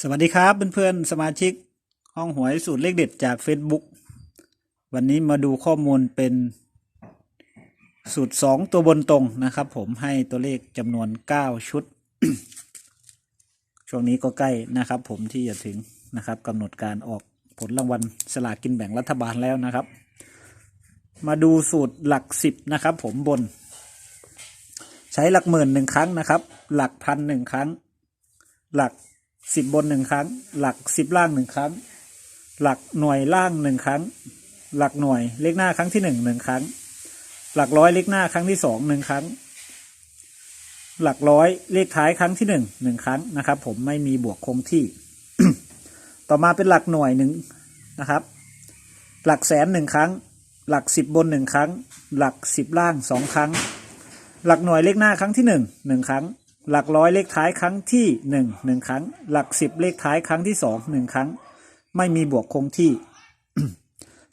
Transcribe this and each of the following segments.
สวัสดีครับเพื่อนๆสมาชิกห้องหวยสูตรเลขเด็ดจาก Facebook วันนี้มาดูข้อมูลเป็นสูตร 2 ตัวบนตรงนะครับ ผมให้ตัวเลขจำนวน 9 ชุด ช่วงนี้ก็ใกล้นะครับ ผมที่จะถึงนะครับกำหนดการออกผลรางวัลสลากกินแบ่งรัฐบาลแล้วนะครับ มาดูสูตรหลักสิบนะครับ ผมบน ใช้หลักหมื่นหนึ่งครั้งนะครับ หลักพันหนึ่งครั้ง หลัก สิบบนหนึ่งครั้ง หลักสิบล่างหนึ่งครั้ง หลักหน่วยล่างหนึ่งครั้ง หลักหน่วยเลขหน้าครั้งที่หนึ่งหนึ่งครั้ง หลักร้อยเลขหน้าครั้งที่สองหนึ่งครั้ง หลักร้อยเลขท้ายครั้งที่หนึ่งหนึ่งครั้งนะครับ ผมไม่มีบวกคงที่ ต่อมาเป็นหลักหน่วยหนึ่งนะครับ หลักแสนหนึ่งครั้ง หลักสิบบนหนึ่งครั้ง หลักสิบล่างสองครั้ง หลักหน่วยเลขหน้าครั้งที่หนึ่งหนึ่งครั้ง หลักร้อยเลขท้ายครั้งที่หนึ่งหนึ่งครั้ง หลักสิบเลขท้ายครั้งที่สองหนึ่งครั้ง ไม่มีบวกคงที่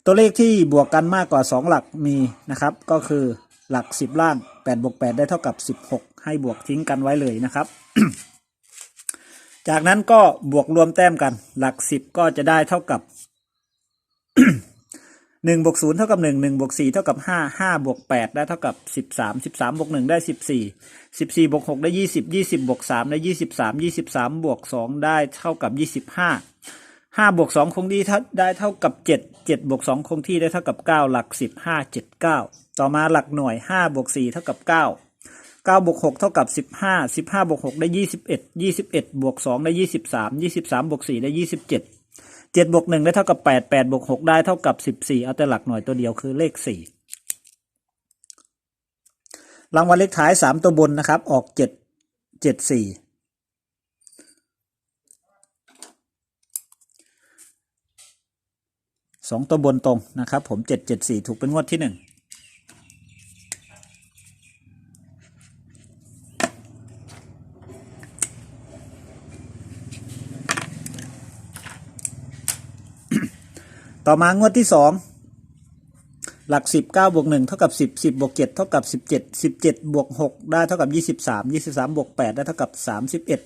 ตัวเลขที่บวกกันมากกว่าสองหลักมีนะครับ ก็คือหลักสิบล่างแปดบวกแปดได้เท่ากับสิบหกให้บวกทิ้งกันไว้เลยนะครับ จากนั้นก็บวกรวมแต้มกัน หลักสิบก็จะได้เท่ากับ หนึ่งบวกศูนย์เท่ากับหนึ่งหนึ่งบวกสี่เท่ากับห้าห้าบวกแปดได้เท่ากับสิบสามสิบสามบวกหนึ่งได้สิบสี่สิบสี่บวกหกได้ยี่สิบยี่สิบบวกสามได้ยี่สิบสามยี่สิบสามบวกสองได้เท่ากับยี่สิบห้าห้าบวกสองคงที่ได้เท่ากับเจ็ดเจ็ดบวกสองคงที่ได้เท่ากับเก้าหลักสิบห้าเจ็ดเก้าต่อมาหลักหน่วยห้าบวกสี่เท่ากับเก้าเก้าบวกหกเท่ากับสิบห้าสิบห้าบวกหกได้ยี่สิบเอ็ดยี่สิบเอ็ดบวกสองได้ยี่สิบสามยี่สิบสามบวกสี่ได้ยี่สิบเจ็ด เจ็ดบวกหนึ่งได้เท่ากับแปดแปดบวกหกได้เท่ากับสิบสี่เอาแต่หลักหน่วยตัวเดียวคือเลขสี่รางวัลเลขท้ายสามตัวบนนะครับ ออกเจ็ดเจ็ดสี่สองตัวบนตรงนะครับ ผมเจ็ดเจ็ดสี่ถูกเป็นงวดที่หนึ่ง ต่อมางวดที่สองหลักสิบเก้าบวกหนึ่งเท่ากับสิบสิบบวกเจ็ดเท่ากับสิบเจ็ดสิบเจ็ดบวกหกได้เท่ากับยี่สิบสามยี่สิบสามบวกแปดได้เท่ากับสามสิบเอ็ด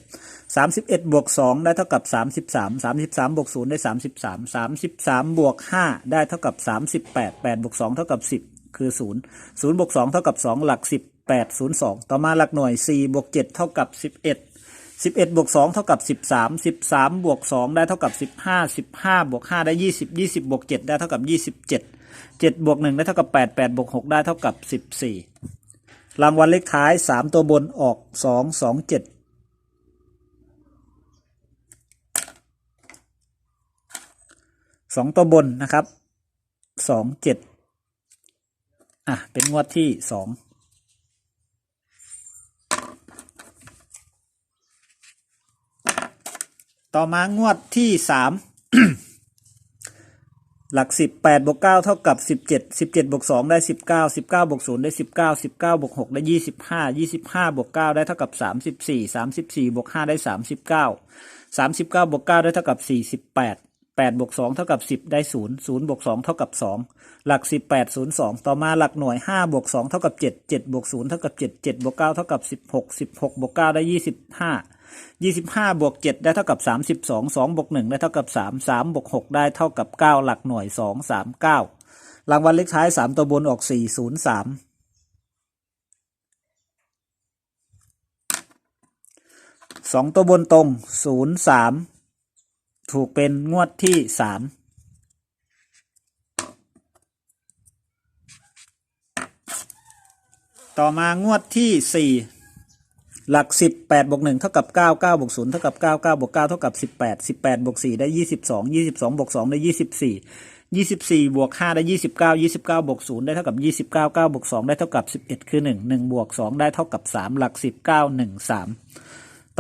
สามสิบเอ็ดบวกสองได้เท่ากับสามสิบสามสามสิบสามบวกศูนย์ได้สามสิบสามสามสิบสามบวกห้าได้เท่ากับสามสิบแปดแปดบวกสองเท่ากับสิบคือศูนย์ศูนย์บวกสองเท่ากับสองหลักสิบแปดศูนย์สองต่อมาหลักหน่วยสี่บวกเจ็ดเท่ากับสิบเอ็ด สิบเอ็ดบวกสองเท่ากับสิบสามสิบสามบวกสองได้เท่ากับสิบห้าสิบห้าบวกห้าได้ยี่สิบยี่สิบบวกเจ็ดได้เท่ากับยี่สิบเจ็ดเจ็ดบวกหนึ่งได้เท่ากับแปดแปดบวกหกได้เท่ากับสิบสี่รางวัลเลขท้ายสามตัวบนออกสองสองเจ็ดสองตัวบนนะครับสองเจ็ดอะเป็นงวดที่สอง ต่อมางวดที่สามหลักสิบแปดบวกเก้าเท่ากับสิบเจ็ดสิบเจ็ดบวกสองได้สิบเก้าสิบเก้าบวกศูนย์ได้สิบเก้าสิบเก้าบวกหกได้ยี่สิบห้ายี่สิบห้าบวกเก้าได้เท่ากับสามสิบสี่สามสิบสี่บวกห้าได้สามสิบเก้าสามสิบเก้าบวกเก้าได้เท่ากับสี่สิบแปดแปดบวกสองเท่ากับสิบได้ศูนย์ศูนย์บวกสองเท่ากับสองหลักสิบแปดศูนย์สองต่อมาหลักหน่วยห้าบวกสองเท่ากับเจ็ดเจ็ดบวกศูนย์เท่ากับเจ็ดเจ็ดบวกเก้าเท่ากับสิบหกสิบหกบวกเก้าได้ยี่สิบห้า ยี่สิบห้าบวกเจ็ดได้เท่ากับสามสิบสองสองบวกหนึ่งได้เท่ากับสามสามบวกหกได้เท่ากับเก้าหลักหน่วยสองสามเก้ารางวัลเลขท้ายสามตัวบนออกสี่ศูนย์สามสองตัวบนตรงศูนย์สามถูกเป็นงวดที่สามต่อมางวดที่สี่ หลักสิบแปดบวกหนึ่งเท่ากับเก้าเก้าบวกศูนย์เท่ากับเก้าเก้าบวกเก้าเท่ากับสิบแปดสิบแปดบวกสี่ได้ยี่สิบสองยี่สิบสองบวกสองได้ยี่สิบสี่ยี่สิบสี่บวกห้าได้ยี่สิบเก้ายี่สิบเก้าบวกศูนย์ได้เท่ากับยี่สิบเก้าเก้าบวกสองได้เท่ากับสิบเอ็ดคือหนึ่งหนึ่งบวกสองได้เท่ากับสามหลักสิบเก้าหนึ่งสาม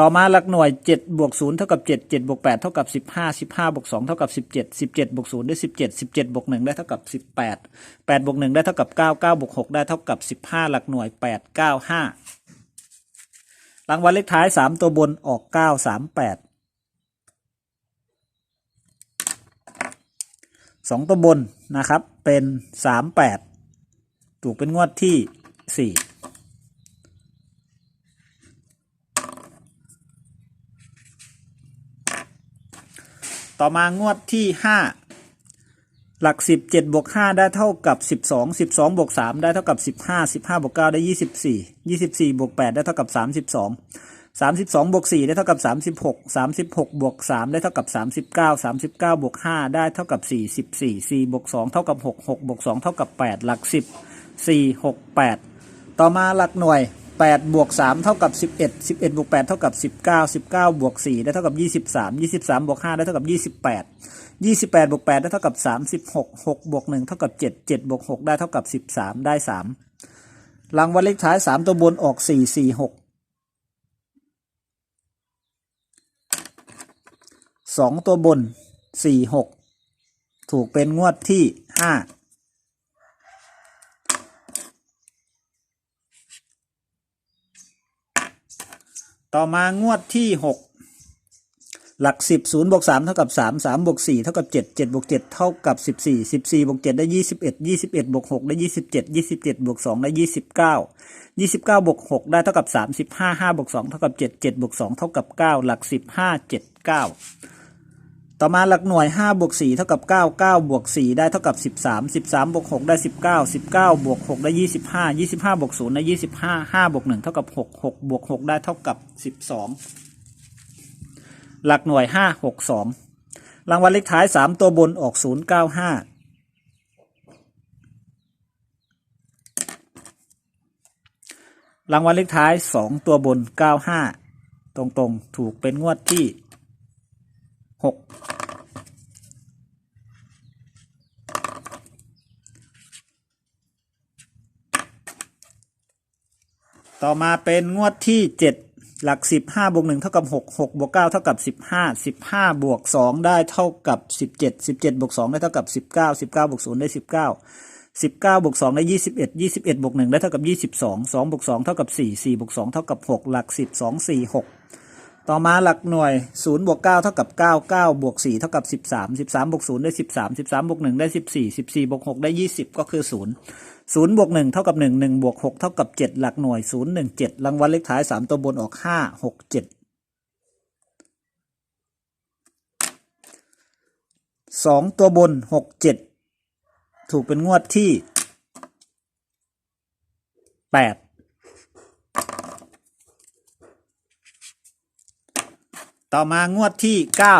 ต่อมาหลักหน่วยเจ็ดบวกศูนย์เท่ากับเจ็ดเจ็ดบวกแปดเท่ากับสิบห้าสิบห้าบวกสองเท่ากับสิบเจ็ดสิบเจ็ดบวกศูนย์ได้สิบเจ็ดสิบวกหนึ่งได้เท่ากับสิบแปดแปดบวกหนึ่งได้เท่ากับเก้าเก้าบวกหกได้เท่ากับสิบห้าหลักหน่วยแปดเก้าห้า รางวัลเลขท้ายสามตัวบนออกเก้าสามแปดสองตัวบนนะครับ เป็นสามแปดถูกเป็นงวดที่สี่ตต่อมางวดที่ห้า หลักสิบเจ็ดบวกห้าได้เท่ากับสิบสองสิบสองบวกสามได้เท่ากับสิบห้าสิบห้าบวกเก้าได้ยี่สิบสี่ยี่สิบสี่บวกแปดได้เท่ากับสามสิบสองสามสิบสองบวกสี่ได้เท่ากับสามสิบหกสามสิบหกบวกสามได้เท่ากับสามสิบเก้าสามสิบเก้าบวกห้าได้เท่ากับสี่สิบสี่สี่บวกสองเท่ากับหกหกบวกสองเท่ากับแปดหลักสิบสี่หกแปดต่อมาหลักหน่วย 8บวก3เท่ากับ 11 11บวก8เท่ากับ 19 19บวก4ได้เท่ากับ 23 23บวก5ได้เท่ากับ 28 28บวก8ได้เท่ากับ 36 6บวก1เท่ากับ 7 7บวก6ได้เท่ากับ 13 ได้3ลังวันเลขท้าย 3 ตัวบนออก 4 4 6 2 ตัวบน 4 6 ถูกเป็นงวดที่ 5 ต่อมางวดที่หกหลักสิบศูนย์บวกสามเท่ากับสามสามบวกสี่เท่ากับเจ็ดเจ็ดบวกเจ็ดเท่ากับสิบสี่สิบสี่บวกเจ็ดได้ยี่สิบเอ็ดยี่สิบเอ็ดบวกหกได้ยี่สิบเจ็ดยี่สิบเจ็ดบวกสองได้ยี่สิบเก้ายี่สิบเก้าบวกหกได้เท่ากับสามสิบห้าห้าบวกสองเท่ากับเจ็ดเจ็ดบวกสองเท่ากับเก้าหลักสิบห้าเจ็ดเก้า ต่อมาหลักหน่วยห้าบวกสี่เท่ากับเก้าเก้าบวกสี่ได้เท่ากับสิบสามสิบสามบวกหกได้สิบเก้าสิบเก้าบวกหกได้ยี่สิบห้ายี่สิบห้าบวกศูนย์ได้ยี่สิบห้าห้าบวกหนึ่งเท่ากับหกหกบวกหกได้เท่ากับสิบสองหลักหน่วยห้าหกสองรางวัลเลขท้ายสามตัวบนออกศูนย์เก้าห้ารางวัลเลขท้ายสองตัวบนเก้าห้าตรงๆ ถูกเป็นงวดที่ หกต่อมาเป็นงวดที่เจ็ดหลักสิบห้าบวกหนึ่งเท่ากับหกหกบวกเก้าเท่ากับสิบห้าสิบห้าบวกสองได้เท่ากับสิบเจ็ดสิบเจ็ดบวกสองได้เท่ากับสิบเก้าสิบเก้าบวกศูนย์ได้สิบเก้าสิบเก้าบวกสองได้ยี่สิบเอ็ดยี่สิบเอ็ดบวกหนึ่งได้เท่ากับยี่สิบสองสองบวกสองเท่ากับสี่สี่บวกสองเท่ากับหกหลักสิบสองสี่หก ต่อมาหลักหน่วย0บวก9เท่ากับ9 9บวก4เท่ากับ 13 13บวก0ได้ 13 13บวก1ได้ 14 14บวก6ได้ 20 ก็คือ 0 0บวก1เท่ากับ 1 1บวก6เท่ากับ 7 หลักหน่วย 0 1 7 รางวัลเลขท้าย 3 ตัวบนออก 5 6 7 2 ตัวบน 6 7 ถูกเป็นงวดที่ 8 ต่อมางวดที่เก้า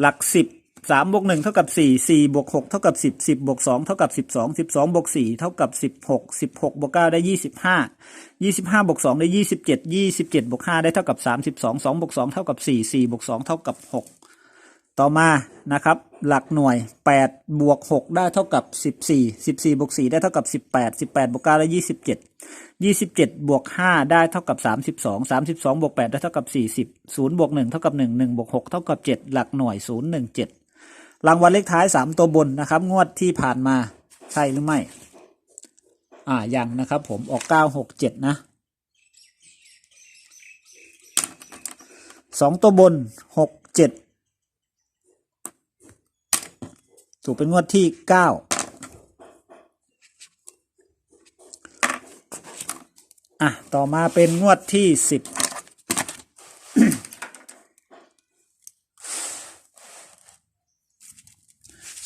หลักสิบสามบวกหนึ่งเท่ากับสี่สี่บวกหกเท่ากับสิบสิบบวกสองเท่ากับสิบสองสิบสองบวกสี่เท่ากับสิบหกสิบหกบวกเก้าได้ยี่สิบห้ายี่สิบห้าบวกสองได้ยี่สิบเจ็ดยี่สิบเจ็ดบวกห้าได้เท่ากับสามสิบสองสองบวกสองเท่ากับสี่สี่บวกสองเท่ากับหก ต่อมานะครับ หลักหน่วยแปดบวกหกได้เท่ากับสิบสี่สิบสี่บวกสี่ได้เท่ากับสิบแปดสิบแปดบวกเก้าได้ยี่สิบเจ็ดยี่สิบเจ็ดบวกห้าได้เท่ากับสามสิบสองสามสิบสองบวกแปดได้เท่ากับสี่สิบศูนย์บวกหนึ่งเท่ากับหนึ่งหนึ่งบวกหกเท่ากับเจ็ดหลักหน่วยศูนย์หนึ่งเจ็ดรางวัลเลขท้ายสามตัวบนนะครับ งวดที่ผ่านมาใช่หรือไม่ อ่า ยังนะครับผมออกเก้าหกเจ็ดนะสองตัวบนหกเจ็ด ถูกเป็นงวดที่เก้าอะ ต่อมาเป็นงวดที่สิบ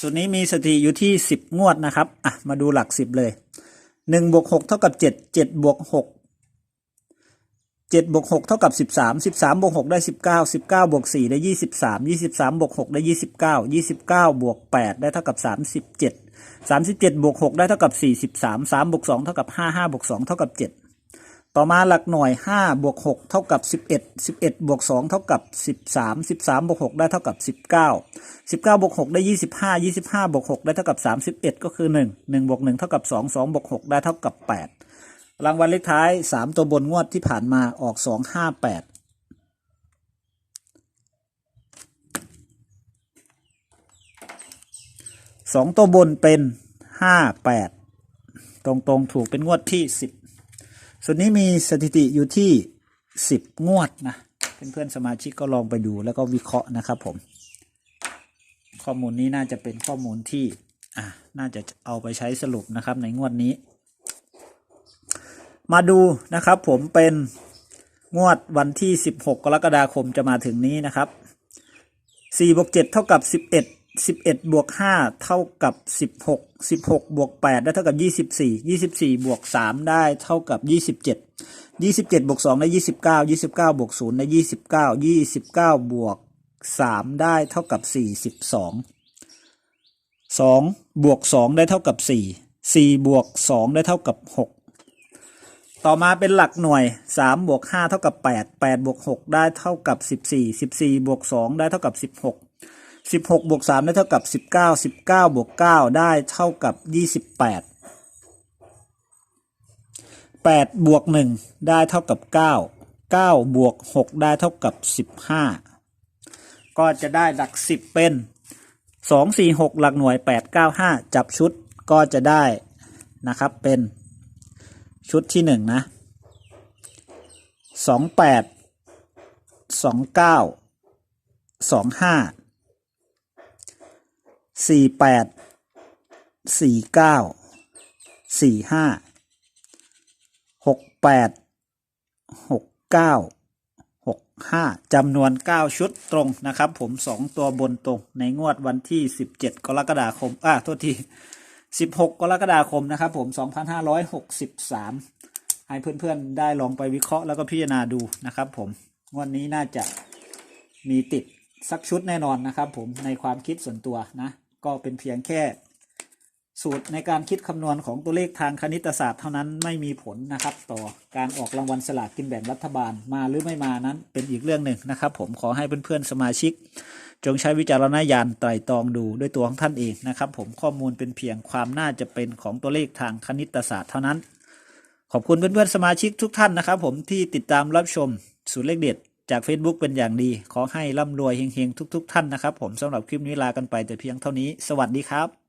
ส่วนนี้มีสถิติอยู่ที่สิบงวดนะครับ อะ มาดูหลักสิบเลยหนึ่งบวกหกเท่ากับเจ็ดเจ็ดบวกหก เจ็ดบวกหกเท่ากับสิบสามสิบสามบวกหกได้สิบเก้าสิบเก้าบวกสี่ได้ยี่สิบสามยี่สิบสามบวกหกได้ยี่สิบเก้ายี่สิบเก้าบวกแปดได้เท่ากับสามสิบเจ็ดสามสิบเจ็ดบวกหกได้เท่ากับสี่สิบสามสามบวกสองเท่ากับห้าห้าบวกสองเท่ากับเจ็ดต่อมาหลักหน่วยห้าบวกหกเท่ากับสิบเอ็ดสิบเอ็ดบวกสองเท่ากับสิบสามสิบสามบวกหกได้เท่ากับสิบเก้าสิบเก้าบวกหกได้ยี่สิบห้ายี่สิบห้าบวกหกได้เท่ากับสามสิบเอ็ดก็คือหนึ่งหนึ่งบวกหนึ่งเท่ากับสองสองบวกหกได้เท่ากับแปด รางวัลเลขท้ายสามตัวบนงวดที่ผ่านมาออกสองห้าแปดสองตัวบนเป็นห้าแปดตรงๆถูกเป็นงวดที่สิบส่วนนี้มีสถิติอยู่ที่สิบงวดนะเพื่อนๆสมาชิกก็ลองไปดูแล้วก็วิเคราะห์นะครับผม ข้อมูลนี้น่าจะเป็นข้อมูลที่อะน่าจะเอาไปใช้สรุปนะครับในงวดนี้ มาดูนะครับผมเป็นงวดวันที่ 16 กรกฎาคมจะมาถึงนี้นะครับ4บวก7เท่ากับ 11 11บวก5เท่ากับ 16 16บวก8ได้เท่ากับ 24 24บวก3ได้เท่ากับ 27 27บวก2ได้ 29 29บวก0ได้ 29 29บวก3ได้เท่ากับ 42 2บวก2ได้เท่ากับ 4 4บวก2ได้เท่ากับ 6 ต่อมาเป็นหลักหน่วย3บวก5เท่ากับ 8 8บวก6ได้เท่ากับ 14 14บวก2ได้เท่ากับ 16 16บวก3ได้เท่ากับ 19 19บวก9ได้เท่ากับ 28 8บวก1ได้เท่ากับ 9 9บวก6ได้เท่ากับ 15 ก็จะได้หลัก 10 เป็น 2 4 6 หลักหน่วย 8 9 5 จับชุดก็จะได้นะครับเป็น ชุดที่1นะ28 29 25สี่แปดสี่เก้าสี่ห้าหกแปดหกเก้าหกห้าจำนวนเก้าชุดตรงนะครับ ผมสองตัวบนตรงในงวดวันที่สิบเจ็ดกรกฎาคม อะโทษที สิบหกกรกฎาคมนะครับผมสองพันห้าร้อยหกสิบสามให้เพื่อนๆ ได้ลองไปวิเคราะห์แล้วก็พิจารณาดูนะครับผมวันนี้น่าจะมีติดสักชุดแน่นอนนะครับผมในความคิดส่วนตัวนะ ก็เป็นเพียงแค่สูตรในการคิดคำนวณของตัวเลขทางคณิตศาสตร์เท่านั้นไม่มีผลนะครับ ต่อการออกรางวัลสลากกินแบ่งรัฐบาลมาหรือไม่มานั้นเป็นอีกเรื่องหนึ่งนะครับ ผมขอให้เพื่อนๆสมาชิก จงใช้วิจารณญาณไตร่ตรองดูด้วยตัวของท่านเองนะครับ ผมข้อมูลเป็นเพียงความน่าจะเป็นของตัวเลขทางคณิตศาสตร์เท่านั้น ขอบคุณเพื่อนๆสมาชิกทุกท่านนะครับ ผมที่ติดตามรับชมสูตรเลขเด็ดจาก Facebook เป็นอย่างดี ขอให้ร่ำรวยเฮงๆทุก ๆ ท่านนะครับ ผมสำหรับคลิปนี้ลากันไปแต่เพียงเท่านี้ สวัสดีครับ